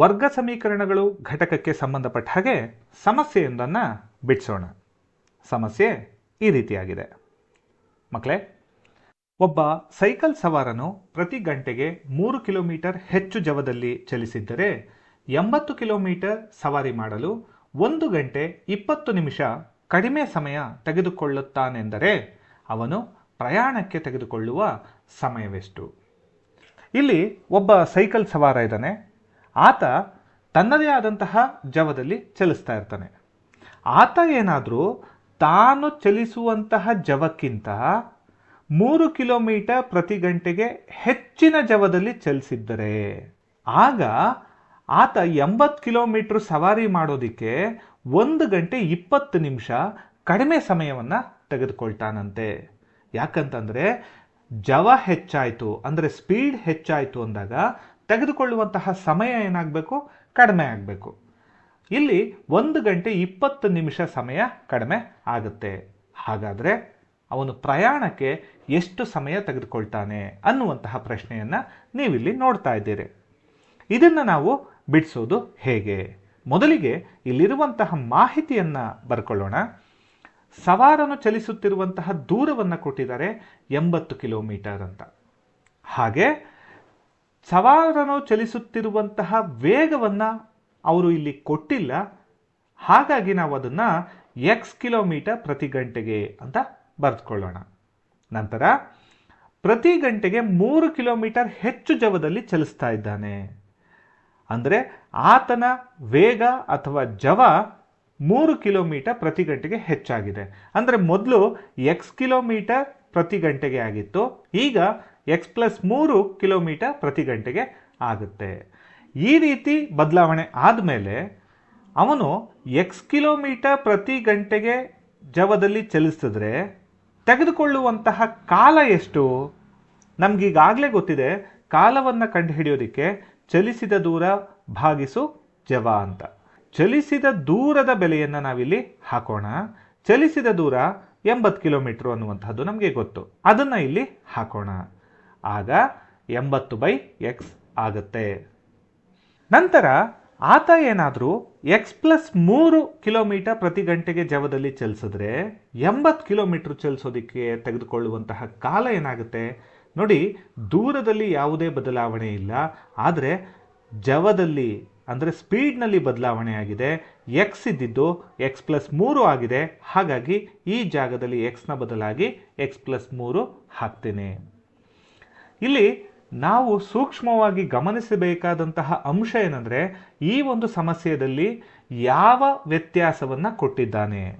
ವರ್ಗ ಸಮೀಕರಣಗಳು ಘಟಕಕ್ಕೆ ಸಂಬಂಧಪಟ್ಟ ಹಾಗೆ ಸಮಸ್ಯೆಯೊಂದನ್ನು ಬಿಡಿಸೋಣ. ಸಮಸ್ಯೆ ಈ ರೀತಿಯಾಗಿದೆ. ಮಕ್ಕಳೇ ಒಬ್ಬ ಸೈಕಲ್ ಸವಾರನು ಪ್ರತಿ ಗಂಟೆಗೆ ಮೂರು ಕಿಲೋಮೀಟರ್ ಹೆಚ್ಚು ಜವದಲ್ಲಿ ಚಲಿಸಿದ್ದರೆ ಎಂಬತ್ತು ಕಿಲೋಮೀಟರ್ ಸವಾರಿ ಮಾಡಲು ಒಂದು ಗಂಟೆ ಇಪ್ಪತ್ತು ನಿಮಿಷ ಕಡಿಮೆ ಸಮಯ ತೆಗೆದುಕೊಳ್ಳುತ್ತಾನೆಂದರೆ ಅವನು ಪ್ರಯಾಣಕ್ಕೆ ತೆಗೆದುಕೊಳ್ಳುವ ಸಮಯವೆಷ್ಟು? ಇಲ್ಲಿ ಒಬ್ಬ ಸೈಕಲ್ ಸವಾರ ಇದ್ದಾನೆ. ಆತ ತನ್ನದೇ ಆದಂತಹ ಜವದಲ್ಲಿ ಚಲಿಸ್ತಾ ಇರ್ತಾನೆ. ಆತ ಏನಾದರೂ ತಾನು ಚಲಿಸುವಂತಹ ಜವಕ್ಕಿಂತ ಮೂರು ಕಿಲೋಮೀಟರ್ ಪ್ರತಿ ಗಂಟೆಗೆ ಹೆಚ್ಚಿನ ಜವದಲ್ಲಿ ಚಲಿಸಿದ್ದರೆ, ಆಗ ಆತ ಎಂಬತ್ತು ಕಿಲೋಮೀಟರ್ ಸವಾರಿ ಮಾಡೋದಕ್ಕೆ ಒಂದು ಗಂಟೆ ಇಪ್ಪತ್ತು ನಿಮಿಷ ಕಡಿಮೆ ಸಮಯವನ್ನು ತೆಗೆದುಕೊಳ್ತಾನಂತೆ. ಯಾಕಂತಂದರೆ ಜವ ಹೆಚ್ಚಾಯಿತು, ಅಂದರೆ ಸ್ಪೀಡ್ ಹೆಚ್ಚಾಯಿತು ಅಂದಾಗ ತೆಗೆದುಕೊಳ್ಳುವಂತಹ ಸಮಯ ಏನಾಗಬೇಕು? ಕಡಿಮೆ ಆಗಬೇಕು. ಇಲ್ಲಿ ಒಂದು ಗಂಟೆ ಇಪ್ಪತ್ತು ನಿಮಿಷ ಸಮಯ ಕಡಿಮೆ ಆಗುತ್ತೆ. ಹಾಗಾದರೆ ಅವನು ಪ್ರಯಾಣಕ್ಕೆ ಎಷ್ಟು ಸಮಯ ತೆಗೆದುಕೊಳ್ತಾನೆ ಅನ್ನುವಂತಹ ಪ್ರಶ್ನೆಯನ್ನು ನೀವಿಲ್ಲಿ ನೋಡ್ತಾ ಇದ್ದೀರಿ. ಇದನ್ನು ನಾವು ಬಿಡಿಸೋದು ಹೇಗೆ? ಮೊದಲಿಗೆ ಇಲ್ಲಿರುವಂತಹ ಮಾಹಿತಿಯನ್ನು ಬರ್ಕೊಳ್ಳೋಣ. ಸವಾರನು ಚಲಿಸುತ್ತಿರುವಂತಹ ದೂರವನ್ನು ಕೊಟ್ಟಿದ್ದಾರೆ ಎಂಬತ್ತು ಕಿಲೋಮೀಟರ್ ಅಂತ. ಹಾಗೆ ಸವಾರನು ಚಲಿಸುತ್ತಿರುವಂತಹ ವೇಗವನ್ನು ಅವರು ಇಲ್ಲಿ ಕೊಟ್ಟಿಲ್ಲ. ಹಾಗಾಗಿ ನಾವು ಅದನ್ನು ಎಕ್ಸ್ ಕಿಲೋಮೀಟರ್ ಪ್ರತಿ ಗಂಟೆಗೆ ಅಂತ ಬರೆದುಕೊಳ್ಳೋಣ. ನಂತರ ಪ್ರತಿ ಗಂಟೆಗೆ ಮೂರು ಕಿಲೋಮೀಟರ್ ಹೆಚ್ಚು ಜವದಲ್ಲಿ ಚಲಿಸ್ತಾ ಇದ್ದಾನೆ. ಅಂದರೆ ಆತನ ವೇಗ ಅಥವಾ ಜವ ಮೂರು ಕಿಲೋಮೀಟರ್ ಪ್ರತಿ ಗಂಟೆಗೆ ಹೆಚ್ಚಾಗಿದೆ. ಅಂದರೆ ಮೊದಲು ಎಕ್ಸ್ ಕಿಲೋಮೀಟರ್ ಪ್ರತಿ ಗಂಟೆಗೆ ಆಗಿತ್ತು. ಈಗ ಎಕ್ಸ್ ಪ್ಲಸ್ ಮೂರು ಕಿಲೋಮೀಟರ್ ಪ್ರತಿ ಗಂಟೆಗೆ ಆಗುತ್ತೆ. ಈ ರೀತಿ ಬದಲಾವಣೆ ಆದಮೇಲೆ ಅವನು ಎಕ್ಸ್ ಕಿಲೋಮೀಟರ್ ಪ್ರತಿ ಗಂಟೆಗೆ ಜವದಲ್ಲಿ ಚಲಿಸಿದ್ರೆ ತೆಗೆದುಕೊಳ್ಳುವಂತಹ ಕಾಲ ಎಷ್ಟು? ನಮಗೀಗಾಗಲೇ ಗೊತ್ತಿದೆ, ಕಾಲವನ್ನು ಕಂಡುಹಿಡಿಯೋದಕ್ಕೆ ಚಲಿಸಿದ ದೂರ ಭಾಗಿಸು ಜವ ಅಂತ. ಚಲಿಸಿದ ದೂರದ ಬೆಲೆಯನ್ನು ನಾವಿಲ್ಲಿ ಹಾಕೋಣ. ಚಲಿಸಿದ ದೂರ ಎಂಬತ್ತು ಕಿಲೋಮೀಟ್ರು ಅನ್ನುವಂಥದ್ದು ನಮಗೆ ಗೊತ್ತು. ಅದನ್ನು ಇಲ್ಲಿ ಹಾಕೋಣ. ಆಗ ಎಂಬತ್ತು ಬೈ ಎಕ್ಸ್ ಆಗುತ್ತೆ. ನಂತರ ಆತ ಏನಾದರೂ ಎಕ್ಸ್ ಪ್ಲಸ್ ಮೂರು ಕಿಲೋಮೀಟರ್ ಪ್ರತಿ ಗಂಟೆಗೆ ಜವದಲ್ಲಿ ಚಲಿಸಿದ್ರೆ ಎಂಬತ್ತು ಕಿಲೋಮೀಟ್ರ್ ಚಲಿಸೋದಕ್ಕೆ ತೆಗೆದುಕೊಳ್ಳುವಂತಹ ಕಾಲ ಏನಾಗುತ್ತೆ? ನೋಡಿ, ದೂರದಲ್ಲಿ ಯಾವುದೇ ಬದಲಾವಣೆ ಇಲ್ಲ. ಆದರೆ ಜವದಲ್ಲಿ, ಅಂದರೆ ಸ್ಪೀಡ್ನಲ್ಲಿ ಬದಲಾವಣೆ ಆಗಿದೆ. ಎಕ್ಸ್ ಇದ್ದಿದ್ದು ಎಕ್ಸ್ ಪ್ಲಸ್ ಮೂರು ಆಗಿದೆ. ಹಾಗಾಗಿ ಈ ಜಾಗದಲ್ಲಿ ಎಕ್ಸ್ನ ಬದಲಾಗಿ ಎಕ್ಸ್ ಪ್ಲಸ್ ಮೂರು ಹಾಕ್ತೇನೆ. ಇಲ್ಲಿ ನಾವು ಸೂಕ್ಷ್ಮವಾಗಿ ಗಮನಿಸಬೇಕಾದಂತಹ ಅಂಶ ಏನಂದರೆ ಈ ಒಂದು ಸಮಸ್ಯೆಯಲ್ಲಿ ಯಾವ ವ್ಯತ್ಯಾಸವನ್ನು ಕೊಟ್ಟಿದ್ದಾನೆ?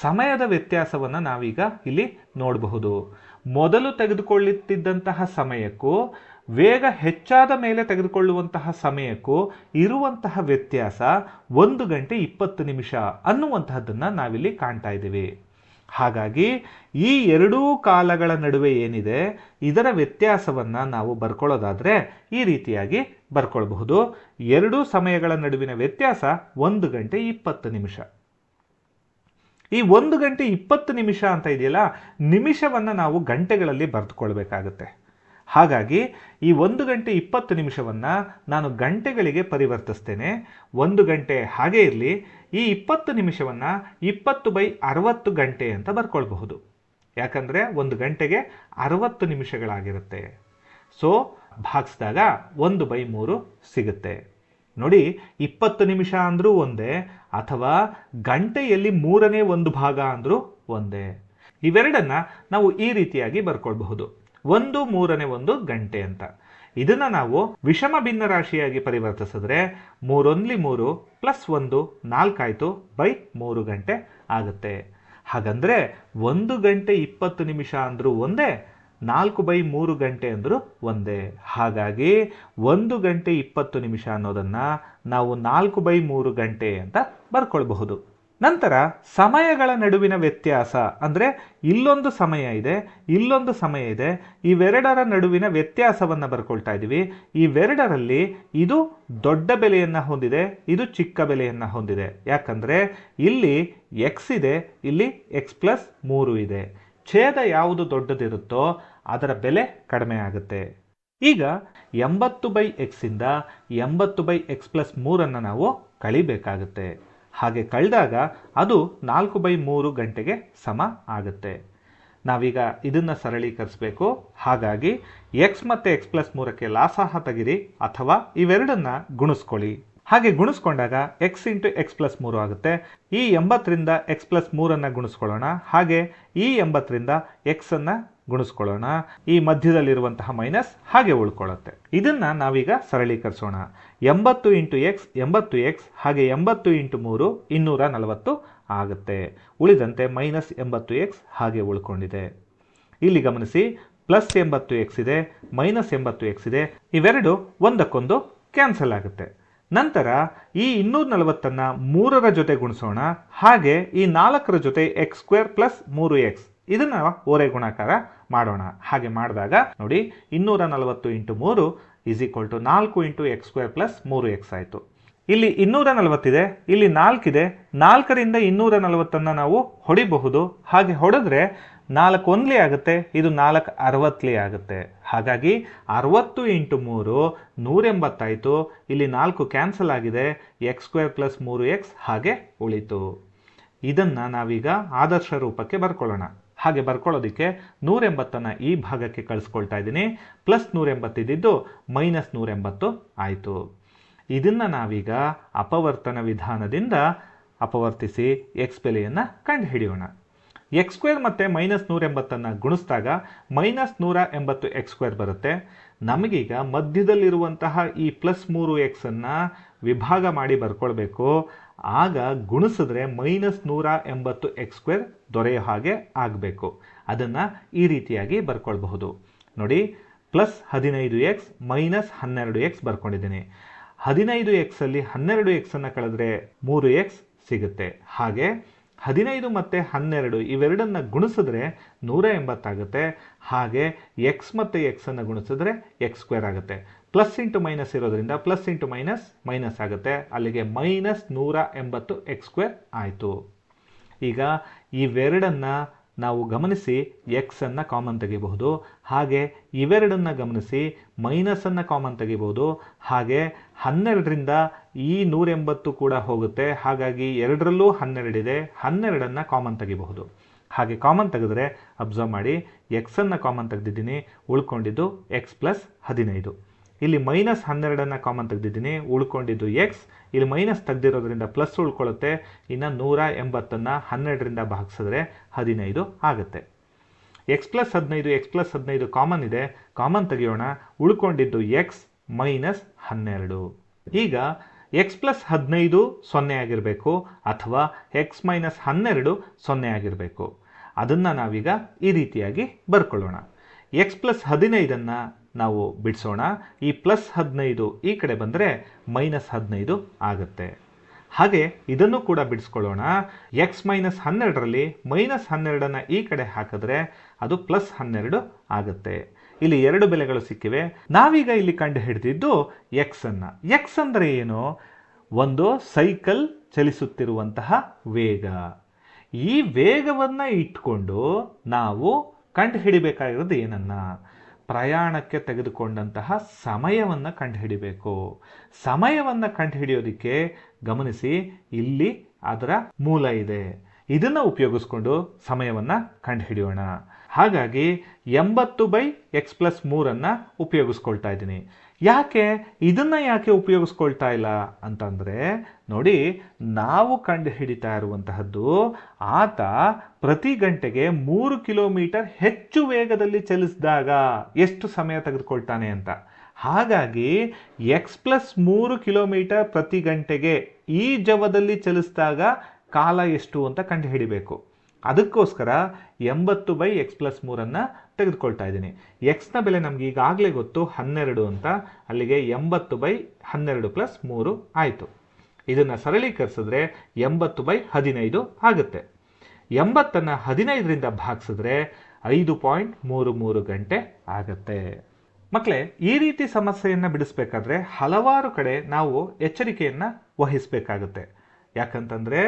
ಸಮಯದ ವ್ಯತ್ಯಾಸವನ್ನು ನಾವೀಗ ಇಲ್ಲಿ ನೋಡಬಹುದು. ಮೊದಲು ತೆಗೆದುಕೊಳ್ಳುತ್ತಿದ್ದಂತಹ ಸಮಯಕ್ಕೂ, ವೇಗ ಹೆಚ್ಚಾದ ಮೇಲೆ ತೆಗೆದುಕೊಳ್ಳುವಂತಹ ಸಮಯಕ್ಕೂ ಇರುವಂತಹ ವ್ಯತ್ಯಾಸ ಒಂದು ಗಂಟೆ ಇಪ್ಪತ್ತು ನಿಮಿಷ ಅನ್ನುವಂತಹದ್ದನ್ನು ನಾವಿಲ್ಲಿ ಕಾಣ್ತಾ ಇದ್ದೀವಿ. ಹಾಗಾಗಿ ಈ ಎರಡೂ ಕಾಲಗಳ ನಡುವೆ ಏನಿದೆ, ಇದರ ವ್ಯತ್ಯಾಸವನ್ನು ನಾವು ಬರ್ಕೊಳ್ಳೋದಾದರೆ ಈ ರೀತಿಯಾಗಿ ಬರ್ಕೊಳ್ಬಹುದು. ಎರಡೂ ಸಮಯಗಳ ನಡುವಿನ ವ್ಯತ್ಯಾಸ ಒಂದು ಗಂಟೆ ಇಪ್ಪತ್ತು ನಿಮಿಷ. ಈ ಒಂದು ಗಂಟೆ ಇಪ್ಪತ್ತು ನಿಮಿಷ ಅಂತ ಇದೆಯಲ್ಲ, ನಿಮಿಷವನ್ನು ನಾವು ಗಂಟೆಗಳಲ್ಲಿ ಬರೆದುಕೊಳ್ಬೇಕಾಗತ್ತೆ. ಹಾಗಾಗಿ ಈ ಒಂದು ಗಂಟೆ ಇಪ್ಪತ್ತು ನಿಮಿಷವನ್ನು ನಾನು ಗಂಟೆಗಳಿಗೆ ಪರಿವರ್ತಿಸ್ತೇನೆ. ಒಂದು ಗಂಟೆ ಹಾಗೇ ಇರಲಿ ಈ ಇಪ್ಪತ್ತು ನಿಮಿಷವನ್ನು ಇಪ್ಪತ್ತು ಬೈ ಅರವತ್ತು ಗಂಟೆ ಅಂತ ಬರ್ಕೊಳ್ಬಹುದು. ಯಾಕಂದರೆ ಒಂದು ಗಂಟೆಗೆ ಅರವತ್ತು ನಿಮಿಷಗಳಾಗಿರುತ್ತೆ. ಸೊ ಭಾಗಿಸಿದಾಗ ಒಂದು ಬೈ ಮೂರು ಸಿಗುತ್ತೆ. ನೋಡಿ, ಇಪ್ಪತ್ತು ನಿಮಿಷ ಅಂದರೂ ಒಂದೇ, ಅಥವಾ ಗಂಟೆಯಲ್ಲಿ ಮೂರನೇ ಒಂದು ಭಾಗ ಅಂದರೂ ಒಂದೇ. ಇವೆರಡನ್ನ ನಾವು ಈ ರೀತಿಯಾಗಿ ಬರ್ಕೊಳ್ಬಹುದು. ಒಂದು, ಮೂರನೇ ಒಂದು ಗಂಟೆ ಅಂತ. ಇದನ್ನ ನಾವು ವಿಷಮ ಭಿನ್ನ ರಾಶಿಯಾಗಿ ಪರಿವರ್ತಿಸಿದ್ರೆ ಮೂರೊಂದ್ಲಿ ಮೂರು ಪ್ಲಸ್ ಒಂದು ನಾಲ್ಕಾಯ್ತು ಬೈ ಮೂರು ಗಂಟೆ ಆಗುತ್ತೆ. ಹಾಗಂದ್ರೆ ಒಂದು ಗಂಟೆ ಇಪ್ಪತ್ತು ನಿಮಿಷ ಅಂದ್ರೂ ಒಂದೇ, ನಾಲ್ಕು ಬೈ ಮೂರು ಗಂಟೆ ಅಂದರೂ ಒಂದೇ. ಹಾಗಾಗಿ ಒಂದು ಗಂಟೆ ಇಪ್ಪತ್ತು ನಿಮಿಷ ಅನ್ನೋದನ್ನು ನಾವು ನಾಲ್ಕು ಬೈ ಮೂರು ಗಂಟೆ ಅಂತ ಬರ್ಕೊಳ್ಬಹುದು. ನಂತರ ಸಮಯಗಳ ನಡುವಿನ ವ್ಯತ್ಯಾಸ ಅಂದರೆ ಇಲ್ಲೊಂದು ಸಮಯ ಇದೆ, ಇಲ್ಲೊಂದು ಸಮಯ ಇದೆ, ಇವೆರಡರ ನಡುವಿನ ವ್ಯತ್ಯಾಸವನ್ನು ಬರ್ಕೊಳ್ತಾ ಇದ್ದೀವಿ. ಇವೆರಡರಲ್ಲಿ ಇದು ದೊಡ್ಡ ಬೆಲೆಯನ್ನು ಹೊಂದಿದೆ, ಇದು ಚಿಕ್ಕ ಬೆಲೆಯನ್ನು ಹೊಂದಿದೆ. ಯಾಕಂದರೆ ಇಲ್ಲಿ ಎಕ್ಸ್ ಇದೆ, ಇಲ್ಲಿ ಎಕ್ಸ್ ಪ್ಲಸ್ ಮೂರು ಇದೆ. ಛೇದ ಯಾವುದು ದೊಡ್ಡದಿರುತ್ತೋ ಅದರ ಬೆಲೆ ಕಡಿಮೆ ಆಗುತ್ತೆ. ಈಗ ಎಂಬತ್ತು ಬೈ ಎಕ್ಸಿಂದ ಎಂಬತ್ತು ಬೈ ಎಕ್ಸ್ ಪ್ಲಸ್ ಮೂರನ್ನು ನಾವು ಕಳಿಬೇಕಾಗುತ್ತೆ. ಹಾಗೆ ಕಳೆದಾಗ ಅದು ನಾಲ್ಕು ಬೈ ಮೂರು ಗಂಟೆಗೆ ಸಮ ಆಗುತ್ತೆ. ನಾವೀಗ ಇದನ್ನು ಸರಳೀಕರಿಸಬೇಕು. ಹಾಗಾಗಿ ಎಕ್ಸ್ ಮತ್ತು ಎಕ್ಸ್ ಪ್ಲಸ್ ಮೂರಕ್ಕೆ ಲಾಸಾಹ ತೆಗಿರಿ ಅಥವಾ ಇವೆರಡನ್ನ ಗುಣಿಸ್ಕೊಳ್ಳಿ. ಹಾಗೆ ಗುಣಿಸ್ಕೊಂಡಾಗ ಎಕ್ಸ್ ಇಂಟು ಎಕ್ಸ್ ಪ್ಲಸ್ ಮೂರು ಆಗುತ್ತೆ. ಈ ಎಂಬತ್ತರಿಂದ ಎಕ್ಸ್ ಪ್ಲಸ್ ಮೂರನ್ನು ಗುಣಿಸ್ಕೊಳ್ಳೋಣ. ಹಾಗೆ ಈ ಎಂಬತ್ತರಿಂದ ಎಕ್ಸನ್ನು ಗುಣಿಸ್ಕೊಳ್ಳೋಣ. ಈ ಮಧ್ಯದಲ್ಲಿರುವಂತಹ ಮೈನಸ್ ಹಾಗೆ ಉಳ್ಕೊಳ್ಳುತ್ತೆ. ಇದನ್ನ ನಾವೀಗ ಸರಳೀಕರಿಸೋಣ. ಎಂಬತ್ತು ಇಂಟು ಎಕ್ಸ್, ಎಂಬತ್ತು ಎಕ್ಸ್, ಹಾಗೆ ಎಂಬತ್ತು ಇಂಟು ಮೂರು, ಇನ್ನೂರ ನಲವತ್ತು ಆಗುತ್ತೆ. ಉಳಿದಂತೆ ಮೈನಸ್ ಎಂಬತ್ತು ಎಕ್ಸ್ ಹಾಗೆ ಉಳ್ಕೊಂಡಿದೆ. ಇಲ್ಲಿ ಗಮನಿಸಿ, ಪ್ಲಸ್ ಎಂಬತ್ತು ಎಕ್ಸ್ ಇದೆ, ಮೈನಸ್ ಎಂಬತ್ತು ಎಕ್ಸ್ ಇದೆ, ಇವೆರಡು ಒಂದಕ್ಕೊಂದು ಕ್ಯಾನ್ಸಲ್ ಆಗುತ್ತೆ. ನಂತರ ಈ ಇನ್ನೂರ ನಲವತ್ತನ್ನು ಮೂರರ ಜೊತೆ ಗುಣಿಸೋಣ. ಹಾಗೆ ಈ ನಾಲ್ಕರ ಜೊತೆ ಎಕ್ಸ್ ಸ್ಕ್ವೇರ್ ಪ್ಲಸ್ ಮೂರು ಎಕ್ಸ್. ಇದನ್ನ ಓರೆ ಗುಣಾಕಾರ ಮಾಡೋಣ. ಹಾಗೆ ಮಾಡಿದಾಗ ನೋಡಿ ಇನ್ನೂರ ನಲವತ್ತು ಇಂಟು ಮೂರು ಈಸ್ ಈಕ್ವಲ್ ಟು ನಾಲ್ಕು ಇಂಟು ಎಕ್ಸ್ ಸ್ಕ್ವೇರ್ ಪ್ಲಸ್ ಮೂರು ಎಕ್ಸ್ ಆಯಿತು. ಇಲ್ಲಿ ಇನ್ನೂರ ನಲವತ್ತಿದೆ ಇಲ್ಲಿ ನಾಲ್ಕಿದೆ, ನಾಲ್ಕರಿಂದ ಇನ್ನೂರ ನಲವತ್ತನ್ನು ನಾವು ಹೊಡಿಬಹುದು. ಹಾಗೆ ಹೊಡೆದ್ರೆ ನಾಲ್ಕು ಒಂದ್ಲಿ ಆಗುತ್ತೆ, ಇದು ನಾಲ್ಕು ಅರವತ್ತಲಿ ಆಗುತ್ತೆ. ಹಾಗಾಗಿ ಅರವತ್ತು ಇಂಟು ಮೂರು ನೂರೆಂಬತ್ತಾಯಿತು. ಇಲ್ಲಿ ನಾಲ್ಕು ಕ್ಯಾನ್ಸಲ್ ಆಗಿದೆ ಎಕ್ಸ್ ಸ್ಕ್ವೇರ್ ಪ್ಲಸ್ ಮೂರು ಎಕ್ಸ್ ಹಾಗೆ ಉಳಿತು. ಇದನ್ನು ನಾವೀಗ ಆದರ್ಶ ರೂಪಕ್ಕೆ ಬರ್ಕೊಳ್ಳೋಣ. ಹಾಗೆ ಬರ್ಕೊಳ್ಳೋದಕ್ಕೆ ನೂರೆಂಬತ್ತನ್ನು ಈ ಭಾಗಕ್ಕೆ ಕಳಿಸ್ಕೊಳ್ತಾ ಇದ್ದೀನಿ. ಪ್ಲಸ್ ನೂರೆಂಬತ್ತಿದ್ದು ಮೈನಸ್ ನೂರೆಂಬತ್ತು ಆಯಿತು. ಇದನ್ನು ನಾವೀಗ ಅಪವರ್ತನ ವಿಧಾನದಿಂದ ಅಪವರ್ತಿಸಿ ಎಕ್ಸ್ ಬೆಲೆಯನ್ನು ಕಂಡುಹಿಡಿಯೋಣ. ಎಕ್ಸ್ ಸ್ಕ್ವೇರ್ ಮತ್ತು ಮೈನಸ್ ನೂರ ಎಂಬತ್ತನ್ನು ಗುಣಿಸಿದಾಗ ಮೈನಸ್ ನೂರ ಎಂಬತ್ತು ಎಕ್ಸ್ ಸ್ಕ್ವೇರ್ ಬರುತ್ತೆ. ನಮಗೀಗ ಮಧ್ಯದಲ್ಲಿರುವಂತಹ ಈ ಪ್ಲಸ್ ಮೂರು ಎಕ್ಸನ್ನು ವಿಭಾಗ ಮಾಡಿ ಬರ್ಕೊಳ್ಬೇಕು. ಆಗ ಗುಣಿಸಿದ್ರೆ ಮೈನಸ್ ನೂರ ಎಂಬತ್ತು ಎಕ್ಸ್ ಸ್ಕ್ವೇರ್ ದೊರೆಯೋ ಹಾಗೆ ಆಗಬೇಕು. ಅದನ್ನು ಈ ರೀತಿಯಾಗಿ ಬರ್ಕೊಳ್ಬಹುದು. ನೋಡಿ, ಪ್ಲಸ್ ಹದಿನೈದು ಎಕ್ಸ್ ಮೈನಸ್ ಹನ್ನೆರಡು ಎಕ್ಸ್ ಬರ್ಕೊಂಡಿದ್ದೀನಿ. ಹದಿನೈದು ಎಕ್ಸಲ್ಲಿ ಹನ್ನೆರಡು ಎಕ್ಸನ್ನು ಕಳೆದ್ರೆ ಮೂರು ಎಕ್ಸ್ ಸಿಗುತ್ತೆ. ಹಾಗೆ ಹದಿನೈದು ಮತ್ತು ಹನ್ನೆರಡು ಇವೆರಡನ್ನು ಗುಣಿಸಿದ್ರೆ ನೂರ ಎಂಬತ್ತಾಗುತ್ತೆ. ಹಾಗೆ ಎಕ್ಸ್ ಮತ್ತು ಎಕ್ಸನ್ನು ಗುಣಿಸಿದ್ರೆ ಎಕ್ಸ್ ಸ್ಕ್ವೇರ್ ಆಗುತ್ತೆ. ಪ್ಲಸ್ ಇಂಟು ಮೈನಸ್ ಇರೋದ್ರಿಂದ ಪ್ಲಸ್ ಇಂಟು ಮೈನಸ್ ಮೈನಸ್ ಆಗುತ್ತೆ. ಅಲ್ಲಿಗೆ ಮೈನಸ್ ನೂರ ಎಂಬತ್ತು ಎಕ್ಸ್ ಸ್ಕ್ವೇರ್ ಆಯಿತು. ಈಗ ಇವೆರಡನ್ನು ನಾವು ಗಮನಿಸಿ ಎಕ್ಸನ್ನು ಕಾಮನ್ ತೆಗಿಬಹುದು. ಹಾಗೆ ಇವೆರಡನ್ನು ಗಮನಿಸಿ ಮೈನಸನ್ನು ಕಾಮನ್ ತೆಗಿಬಹುದು. ಹಾಗೆ ಹನ್ನೆರಡರಿಂದ ಈ ನೂರೆಂಬತ್ತು ಕೂಡ ಹೋಗುತ್ತೆ. ಹಾಗಾಗಿ ಎರಡರಲ್ಲೂ ಹನ್ನೆರಡಿದೆ ಹನ್ನೆರಡನ್ನು ಕಾಮನ್ ತೆಗಿಬಹುದು. ಹಾಗೆ ಕಾಮನ್ ತೆಗೆದ್ರೆ ಅಬ್ಸರ್ವ್ ಮಾಡಿ ಎಕ್ಸನ್ನು ಕಾಮನ್ ತೆಗೆದಿದ್ದೀನಿ, ಉಳ್ಕೊಂಡಿದ್ದು ಎಕ್ಸ್ ಪ್ಲಸ್ ಹದಿನೈದು. ಇಲ್ಲಿ ಮೈನಸ್ ಹನ್ನೆರಡನ್ನು ಕಾಮನ್ ತೆಗೆದಿದ್ದೀನಿ. ಉಳ್ಕೊಂಡಿದ್ದು ಎಕ್ಸ್ ಇಲ್ಲಿ ಮೈನಸ್ ತೆಗೆದಿರೋದ್ರಿಂದ ಪ್ಲಸ್ ಉಳ್ಕೊಳ್ಳುತ್ತೆ. ಇನ್ನು ನೂರ ಎಂಬತ್ತನ್ನು ಹನ್ನೆರಡರಿಂದ ಭಾಗಿಸಿದ್ರೆ ಹದಿನೈದು ಆಗುತ್ತೆ. ಎಕ್ಸ್ ಪ್ಲಸ್ ಹದಿನೈದು ಎಕ್ಸ್ ಪ್ಲಸ್ ಹದಿನೈದು ಕಾಮನ್ ಇದೆ. ಕಾಮನ್ ತೆಗೆಯೋಣ. ಉಳ್ಕೊಂಡಿದ್ದು ಎಕ್ಸ್ ಮೈನಸ್ ಹನ್ನೆರಡು. ಈಗ ಎಕ್ಸ್ ಪ್ಲಸ್ ಹದಿನೈದು ಸೊನ್ನೆ ಆಗಿರಬೇಕು ಅಥವಾ ಎಕ್ಸ್ ಮೈನಸ್ ಹನ್ನೆರಡು ಸೊನ್ನೆ ಆಗಿರಬೇಕು. ಅದನ್ನು ನಾವೀಗ ಈ ರೀತಿಯಾಗಿ ಬರ್ಕೊಳ್ಳೋಣ. ಎಕ್ಸ್ ಪ್ಲಸ್ ಹದಿನೈದನ್ನು ನಾವು ಬಿಡಿಸೋಣ. ಈ ಪ್ಲಸ್ ಹದಿನೈದು ಈ ಕಡೆ ಬಂದರೆ ಮೈನಸ್ ಹದಿನೈದು ಆಗುತ್ತೆ. ಹಾಗೆ ಇದನ್ನು ಕೂಡ ಬಿಡಿಸ್ಕೊಳ್ಳೋಣ. ಎಕ್ಸ್ ಮೈನಸ್ ಹನ್ನೆರಡರಲ್ಲಿ ಮೈನಸ್ ಹನ್ನೆರಡನ್ನು ಈ ಕಡೆ ಹಾಕಿದ್ರೆ ಅದು ಪ್ಲಸ್ ಹನ್ನೆರಡು ಆಗುತ್ತೆ. ಇಲ್ಲಿ ಎರಡು ಬೆಲೆಗಳು ಸಿಕ್ಕಿವೆ. ನಾವೀಗ ಇಲ್ಲಿ ಕಂಡು ಹಿಡಿದಿದ್ದು ಎಕ್ಸ್ ಅನ್ನು. ಎಕ್ಸ್ ಅಂದರೆ ಏನು? ಒಂದು ಸೈಕಲ್ ಚಲಿಸುತ್ತಿರುವಂತಹ ವೇಗ. ಈ ವೇಗವನ್ನು ಇಟ್ಕೊಂಡು ನಾವು ಕಂಡು ಹಿಡಿಬೇಕಾಗಿರೋದು ಏನನ್ನ? ಪ್ರಯಾಣಕ್ಕೆ ತೆಗೆದುಕೊಂಡಂತಹ ಸಮಯವನ್ನು ಕಂಡುಹಿಡಿಬೇಕು. ಸಮಯವನ್ನು ಕಂಡುಹಿಡಿಯೋದಕ್ಕೆ ಗಮನಿಸಿ, ಇಲ್ಲಿ ಅದರ ಮೂಲ ಇದೆ. ಇದನ್ನು ಉಪಯೋಗಿಸ್ಕೊಂಡು ಸಮಯವನ್ನು ಕಂಡುಹಿಡಿಯೋಣ. ಹಾಗಾಗಿ ಎಂಬತ್ತು ಬೈ ಎಕ್ಸ್ ಪ್ಲಸ್ ಮೂರನ್ನು ಉಪಯೋಗಿಸ್ಕೊಳ್ತಾ ಇದ್ದೀನಿ. ಯಾಕೆ? ಇದನ್ನು ಯಾಕೆ ಉಪಯೋಗಿಸ್ಕೊಳ್ತಾ ಇಲ್ಲ ಅಂತಂದರೆ, ನೋಡಿ, ನಾವು ಕಂಡು ಹಿಡಿತಾ ಇರುವಂತಹದ್ದು, ಆತ ಪ್ರತಿ ಗಂಟೆಗೆ ಮೂರು ಕಿಲೋಮೀಟರ್ ಹೆಚ್ಚು ವೇಗದಲ್ಲಿ ಚಲಿಸಿದಾಗ ಎಷ್ಟು ಸಮಯ ತೆಗೆದುಕೊಳ್ತಾನೆ ಅಂತ. ಹಾಗಾಗಿ ಎಕ್ಸ್ ಪ್ಲಸ್ ಮೂರು ಕಿಲೋಮೀಟರ್ ಪ್ರತಿ ಗಂಟೆಗೆ ಈ ಜವದಲ್ಲಿ ಚಲಿಸಿದಾಗ ಕಾಲ ಎಷ್ಟು ಅಂತ ಕಂಡು ಹಿಡಿಬೇಕು ಅದಕ್ಕೋಸ್ಕರ ಎಂಬತ್ತು ಬೈ ಎಕ್ಸ್ ಪ್ಲಸ್ ಮೂರನ್ನು ತೆಗೆದುಕೊಳ್ತಾ ಇದ್ದೀನಿ. ಎಕ್ಸ್ನ ಬೆಲೆ ನಮ್ಗೆ ಈಗಾಗಲೇ ಗೊತ್ತು, ಹನ್ನೆರಡು ಅಂತ. ಅಲ್ಲಿಗೆ ಎಂಬತ್ತು ಬೈ ಹನ್ನೆರಡು ಪ್ಲಸ್ ಮೂರು ಆಯಿತು. ಇದನ್ನು ಸರಳೀಕರಿಸಿದ್ರೆ ಎಂಬತ್ತು ಬೈ ಹದಿನೈದು ಆಗುತ್ತೆ. ಎಂಬತ್ತನ್ನು ಹದಿನೈದರಿಂದ ಭಾಗಿಸಿದ್ರೆ ಐದು ಪಾಯಿಂಟ್ ಮೂರು ಮೂರು ಗಂಟೆ ಆಗುತ್ತೆ. ಮಕ್ಕಳೇ ಈ ರೀತಿ ಸಮಸ್ಯೆಯನ್ನು ಬಿಡಿಸ್ಬೇಕಾದ್ರೆ ಹಲವಾರು ಕಡೆ ನಾವು ಎಚ್ಚರಿಕೆಯನ್ನು ವಹಿಸಬೇಕಾಗುತ್ತೆ. ಯಾಕಂತಂದರೆ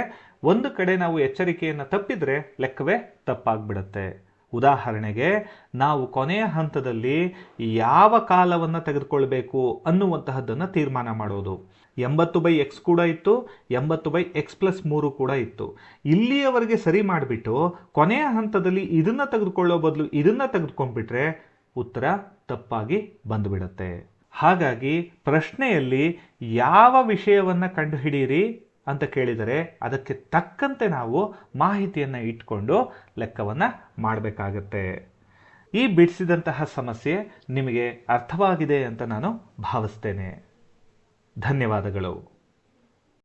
ಒಂದು ಕಡೆ ನಾವು ಎಚ್ಚರಿಕೆಯನ್ನು ತಪ್ಪಿದರೆ ಲೆಕ್ಕವೇ ತಪ್ಪಾಗ್ಬಿಡುತ್ತೆ. ಉದಾಹರಣೆಗೆ, ನಾವು ಕೊನೆಯ ಹಂತದಲ್ಲಿ ಯಾವ ಕಾಲವನ್ನು ತೆಗೆದುಕೊಳ್ಬೇಕು ಅನ್ನುವಂತಹದ್ದನ್ನು ತೀರ್ಮಾನ ಮಾಡೋದು. ಎಂಬತ್ತು ಬೈ ಎಕ್ಸ್ ಕೂಡ ಇತ್ತು, ಎಂಬತ್ತು ಬೈ ಎಕ್ಸ್ ಪ್ಲಸ್ ಮೂರು ಕೂಡ ಇತ್ತು. ಇಲ್ಲಿಯವರೆಗೆ ಸರಿ ಮಾಡಿಬಿಟ್ಟು ಕೊನೆಯ ಹಂತದಲ್ಲಿ ಇದನ್ನು ತೆಗೆದುಕೊಳ್ಳೋ ಬದಲು ಇದನ್ನು ತೆಗೆದುಕೊಂಡ್ಬಿಟ್ರೆ ಉತ್ತರ ತಪ್ಪಾಗಿ ಬಂದುಬಿಡುತ್ತೆ. ಹಾಗಾಗಿ ಪ್ರಶ್ನೆಯಲ್ಲಿ ಯಾವ ವಿಷಯವನ್ನು ಕಂಡುಹಿಡಿಯಿರಿ? ಅಂತ ಕೇಳಿದರೆ ಅದಕ್ಕೆ ತಕ್ಕಂತೆ ನಾವು ಮಾಹಿತಿಯನ್ನು ಇಟ್ಕೊಂಡು ಲೆಕ್ಕವನ್ನು ಮಾಡಬೇಕಾಗತ್ತೆ. ಈ ಬಿಡಿಸಿದಂತಹ ಸಮಸ್ಯೆ ನಿಮಗೆ ಅರ್ಥವಾಗಿದೆ ಅಂತ ನಾನು ಭಾವಿಸ್ತೇನೆ. ಧನ್ಯವಾದಗಳು.